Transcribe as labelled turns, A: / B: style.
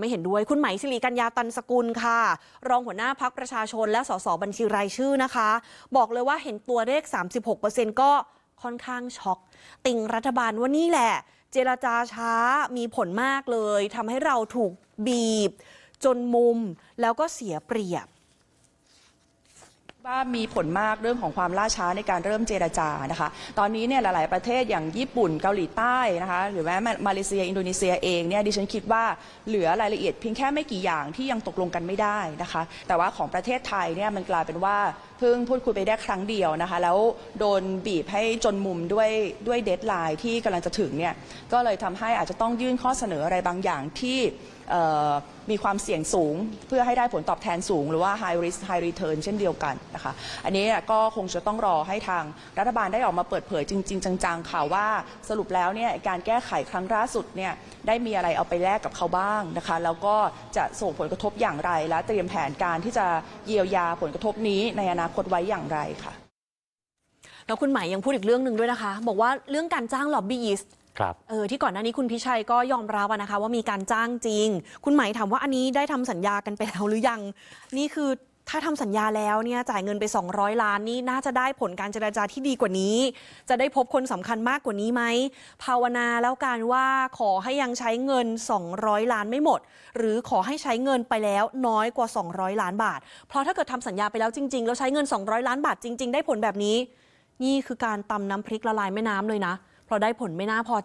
A: ไม่เห็นด้วยคุณไหมสิริกัญญาตันสกุลค่ะ รองหัวหน้าพักประชาชนและสสบัญชีรายชื่อนะคะ บอกเลยว่าเห็นตัวเลข 36%ก็ค่อนข้างช็อก ติงรัฐบาลว่านี่แหละ เจรจาช้ามีผลมากเลยทำให้เราถูกบีบ จนมุมแล้วก็เสียเปรียบ
B: ว่ามีผลมากเรื่องของความล่าช้าในการเริ่มเจรจานะคะ ตอนนี้เนี่ยหลาย ๆ ประเทศอย่างญี่ปุ่นเกาหลีใต้นะคะหรือแม้มาเลเซีย อินโดนีเซียเองเนี่ยดิฉันคิดว่าเหลือรายละเอียดเพียงแค่ไม่กี่อย่างที่ยังตกลงกันไม่ได้นะคะ แต่ว่าของประเทศไทยเนี่ยมันกลายเป็นว่าเพิ่งพูดคุยไปได้ครั้งเดียวนะคะ แล้วโดนบีบให้จนมุมด้วยด้วยเดทไลน์ที่กำลังจะถึงเนี่ยก็เลยทำให้อาจจะต้องยื่นข้อเสนออะไรบางอย่างที่เอ่อมีความเสี่ยงสูง เพื่อให้ได้ผลตอบแทนสูง หรือว่า high risk high return เช่นเดียวกันนะคะ อันนี้ก็คงจะต้องรอให้ทางรัฐบาลได้ออกมาเปิดเผยจริง ๆ จังๆค่ะว่าสรุปแล้วเนี่ยการแก้ไขครั้งล่าสุดเนี่ยได้มีอะไรเอาไปแลกกับเขาบ้างนะคะ แล้วก็จะส่งผลกระทบอย่างไรและเตรียมแผนการที่จะเยียวยาผลกระทบนี้ในอนาคตไว้อย่างไรค่ะ
A: แล้วคุณไหมยังพูดอีกเรื่องหนึ่งด้วยนะคะ บอกว่าเรื่องการจ้างล็อบบี้ยิสต์
C: ครับ
A: เออที่ก่อนหน้านี้คุณพิชัยก็ยอมรับอะนะคะ ว่ามีการจ้างจริง คุณไหมายถามว่าอันนี้ได้ทำสัญญากันไปแล้วหรือยัง นี่คือ ถ้าทำสัญญาแล้วเนี่ยจ่ายเงินไป 200 ล้านนี่น่าจะได้ผลการเจรจาที่ดีกว่านี้ จะได้พบคนสำคัญมากกว่านี้ไหม ภาวนาแล้วกันว่าขอให้ยังใช้เงิน 200 ล้านไม่หมด หรือขอให้ใช้เงินไปแล้วน้อยกว่า 200 ล้านบาท เพราะถ้าเกิดทำสัญญาไปแล้วจริงๆ แล้วใช้เงิน 200 ล้านบาทจริง ๆ ได้ผลแบบนี้ นี่คือการตำน้ำพริกละลายแม่น้ำเลยนะ เพราะได้ผลไม่น่าพอใจ